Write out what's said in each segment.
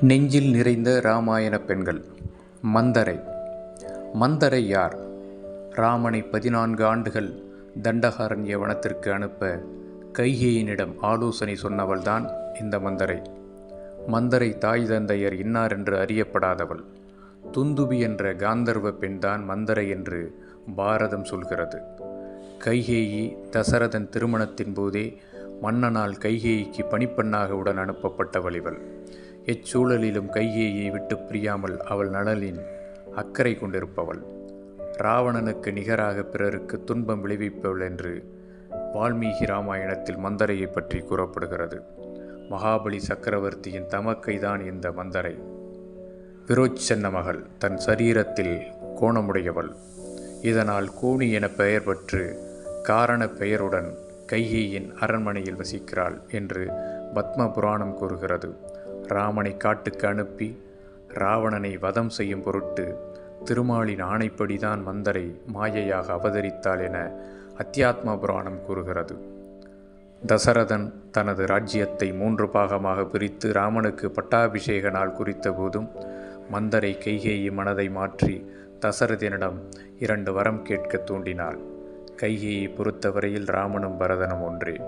நெஞ்சில் நிறைந்த இராமாயண பெண்கள். மந்தரை. மந்தரை யார்? ராமனை பதினான்கு ஆண்டுகள் தண்டகாரண்ய வனத்திற்கு அனுப்ப கைகேயினிடம் ஆலோசனை சொன்னவள்தான் இந்த மந்தரை. மந்தரை தாய் தந்தையர் இன்னார் என்று அறியப்படாதவள். துந்துபி என்ற காந்தர்வ பெண்தான் மந்தரை என்று பாரதம் சொல்கிறது. கைகேயி தசரதன் திருமணத்தின் போதே மன்னனால் கைகேயிக்கு பணிப்பெண்ணாக உடன் அனுப்பப்பட்டவள் இவள். எச்சூழலிலும் கைகேயை விட்டு பிரியாமல் அவள் நலனின் அக்கறை கொண்டிருப்பவள். ராவணனுக்கு நிகராக பிறருக்கு துன்பம் விளைவிப்பவள் என்று வால்மீகி ராமாயணத்தில் மந்தரையை பற்றி கூறப்படுகிறது. மகாபலி சக்கரவர்த்தியின் தமக்கைதான் இந்த மந்தரை. விரோச்சன்ன மகள் தன் சரீரத்தில் கோணமுடையவள். இதனால் கோணி என பெயர் பெற்று காரண பெயருடன் கைகேயின் அரண்மனையில் வசிக்கிறாள் என்று பத்ம புராணம் கூறுகிறது. ராமனை காட்டுக்கு அனுப்பி ராவணனை வதம் செய்யும் பொருட்டு திருமாலின் ஆணைப்படிதான் மந்தரை மாயையாக அவதரித்தாள் என அத்தியாத்ம புராணம் கூறுகிறது. தசரதன் தனது ராஜ்யத்தை மூன்று பாகமாக பிரித்து ராமனுக்கு பட்டாபிஷேக நாள் குறித்த போதும் மந்தரை கைகேயி மனதை மாற்றி தசரதனிடம் இரண்டு வரம் கேட்க தூண்டினாள். கைகேயை பொறுத்தவரையில் ராமனும் பரதனும் ஒன்றே.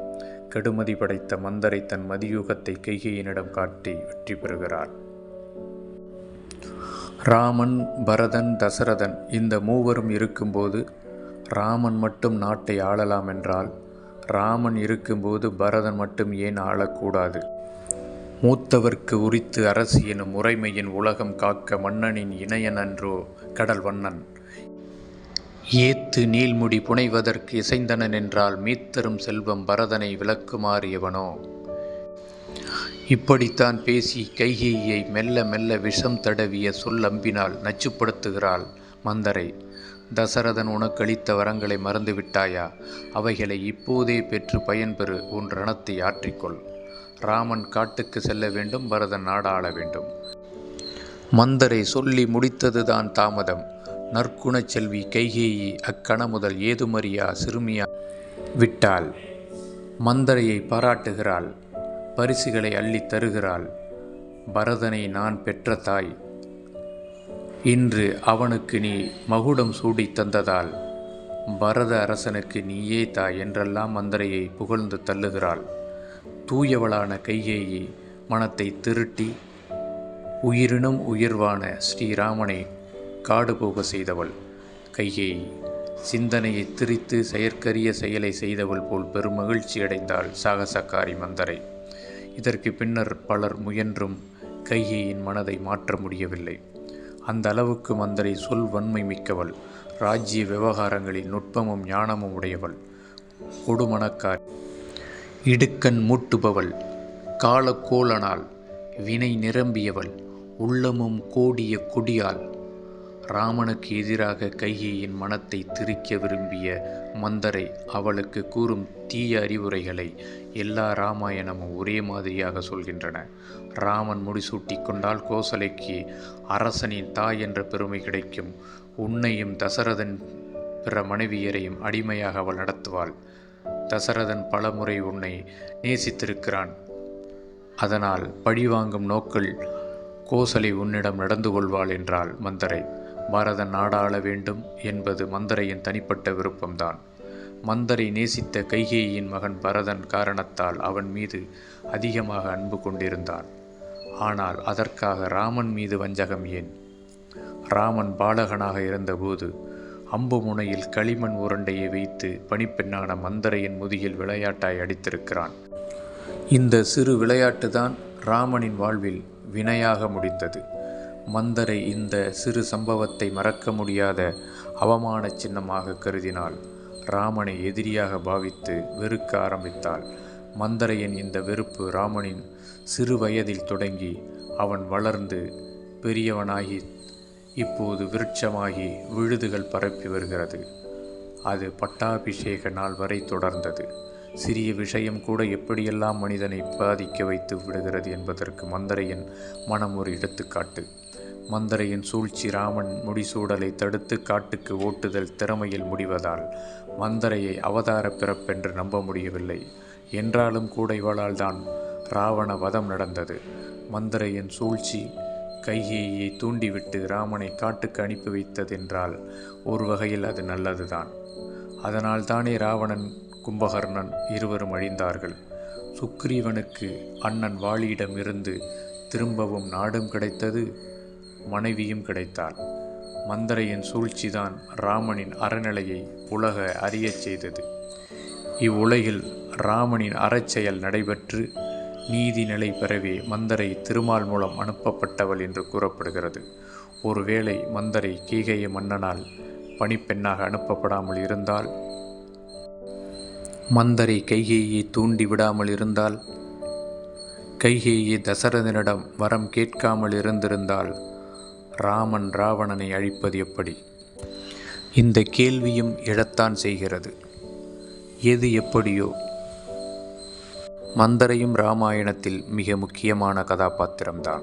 கெடுமதி படைத்த மந்தரை தன் மதியூகத்தை கைகையினிடம் காட்டி வெற்றி பெறுகிறார். ராமன் பரதன் தசரதன் இந்த மூவரும் இருக்கும்போது ராமன் மட்டும் நாட்டை ஆளலாம் என்றால் ராமன் இருக்கும்போது பரதன் மட்டும் ஏன் ஆளக்கூடாது? மூத்தவர்க்கு உரித்து அரசு எனும் முறைமையின் உலகம் காக்க மன்னனின் இணையனன்றோ கடல் வண்ணன் ஏத்து நீள்முடி புனைவதற்கு இசைந்தனன் என்றால் மீத்தரும் செல்வம் பரதனை விளக்குமாறியவனோ? இப்படித்தான் பேசி கைகேயை மெல்ல மெல்ல விஷம் தடவிய சொல்லம்பினால் நச்சுப்படுத்துகிறாள் மந்தரை. தசரதன் உனக்களித்த வரங்களை மறந்துவிட்டாயா? அவைகளை இப்போதே பெற்று பயன்பெறு உன் ரணத்தை ஆற்றிக்கொள். ராமன் காட்டுக்கு செல்ல வேண்டும் பரதன் நாடாள வேண்டும். மந்தரை சொல்லி முடித்ததுதான் தாமதம். நற்குணச் செல்வி கைகேயி அக்கண முதல் ஏதுமறியா சிறுமியா? விட்டாள். மந்தரையை பாராட்டுகிறாள். பரிசுகளை அள்ளித் தருகிறாள். பரதனை நான் பெற்ற தாய். இன்று அவனுக்கு நீ மகுடம் சூடித் தந்ததால் பரத அரசனுக்கு நீயே தாய் என்றெல்லாம் மந்தரையை புகழ்ந்து தள்ளுகிறாள். தூயவளான கைகேயி மனத்தை திருட்டி உயிரினும் உயர்வான ஸ்ரீராமனை காடு போக செய்தவள். கையை சிந்தனையை திரித்து செயற்கரிய செயலை செய்தவள் போல் பெருமகிழ்ச்சி அடைந்தாள் சாகசக்காரி மந்தரை. இதற்கு பின்னர் பலர் முயன்றும் கையையின் மனதை மாற்ற முடியவில்லை. அந்த அளவுக்கு மந்தரை சொல் வன்மை மிக்கவள். ராஜ்ய விவகாரங்களில் நுட்பமும் ஞானமும் உடையவள். கொடுமணக்கார் இடுக்கண் மூட்டுபவள். காலக்கோலனால் வினை நிரம்பியவள். உள்ளமும் கோடிய கொடியால் ராமனுக்கு எதிராக கைகேயின் மனத்தை திரிக்க விரும்பிய மந்தரை அவளுக்கு கூறும் தீய அறிவுரைகளை எல்லா ராமாயணமும் ஒரே மாதிரியாக சொல்கின்றன. ராமன் முடிசூட்டி கொண்டால் கோசலைக்கு அரசனின் தாய் என்ற பெருமை கிடைக்கும். உன்னையும் தசரதன் பிற மனைவியரையும் அடிமையாக அவள் நடத்துவாள். தசரதன் பலமுறை உன்னை நேசித்திருக்கிறான். அதனால் பழிவாங்கும் நோக்கில் கோசலை உன்னிடம் நடந்து கொள்வாள் என்றாள் மந்தரை. பாரதன் நாடாள வேண்டும் என்பது மந்தரையின் தனிப்பட்ட விருப்பம்தான். மந்தரை நேசித்த கைகேயின் மகன் பரதன் காரணத்தால் அவன் மீது அதிகமாக அன்பு கொண்டிருந்தான். ஆனால் அதற்காக ராமன் மீது வஞ்சகம் ஏன்? ராமன் பாலகனாக இருந்தபோது அம்பு முனையில் களிமண் உருண்டையை வைத்து பணிப்பெண்ணான மந்தரையின் முதுகில் விளையாட்டாய் அடித்திருக்கிறான். இந்த சிறு விளையாட்டுதான் ராமனின் வாழ்வில் வினையாக முடிந்தது. மந்தரை இந்த சிறு சம்பவத்தை மறக்க முடியாத அவமான சின்னமாக கருதினாள். ராமனை எதிரியாக பாவித்து வெறுக்க ஆரம்பித்தாள். மந்தரையின் இந்த வெறுப்பு ராமனின் சிறு வயதில் தொடங்கி அவன் வளர்ந்து பெரியவனாகி இப்போது விருட்சமாகி விழுதுகள் பரப்பி வருகிறது. அது பட்டாபிஷேக நாள் வரை தொடர்ந்தது. சிறிய விஷயம் கூட எப்படியெல்லாம் மனிதனை பாதிக்க வைத்து விடுகிறது என்பதற்கு மந்தரையின் மனம் ஒரு எடுத்துக்காட்டு. மந்தரையின் சூழ்ச்சி ராமன் முடிசூடலை தடுத்து காட்டுக்கு ஓட்டுதல் திறமையில் முடிவதால் மந்தரையை அவதார பிறப்பென்று நம்ப முடியவில்லை. என்றாலும் கூட இவளால் தான் ராவண வதம் நடந்தது. மந்தரையின் சூழ்ச்சி கைகேயை தூண்டிவிட்டு ராமனை காட்டுக்கு அனுப்பி வைத்ததென்றால் ஒரு வகையில் அது நல்லதுதான். அதனால் தானே ராவணன் கும்பகர்ணன் இருவரும் அழிந்தார்கள். சுக்ரீவனுக்கு அண்ணன் வாளியிடம் இருந்து திரும்பவும் நாடும் கிடைத்தது. மனைவியும் கிடைத்தாள். மந்தரையின் சூழ்ச்சிதான் ராமனின் அறநிலையை உலக அறியச் செய்தது. இவ்வுலகில் ராமனின் அறச்செயல் நடைபெற்று நீதி நிலை பெறவே மந்தரை திருமால் மூலம் அனுப்பப்பட்டவள் என்று கூறப்படுகிறது. ஒருவேளை மந்தரை கீகைய மன்னனால் பணிப்பெண்ணாக அனுப்பப்படாமல் இருந்தால்? மந்தரை கைகேயை தூண்டி விடாமல் இருந்தால்? கைகேயி தசரதனிடம் வரம் கேட்காமல் இருந்திருந்தால் ராமன் ராவணனை அழிப்பது எப்படி? இந்த கேள்வியும் எழத்தான் செய்கிறது. எது எப்படியோ? மந்தரையும் ராமாயணத்தில் மிக முக்கியமான கதாபாத்திரம்தான்.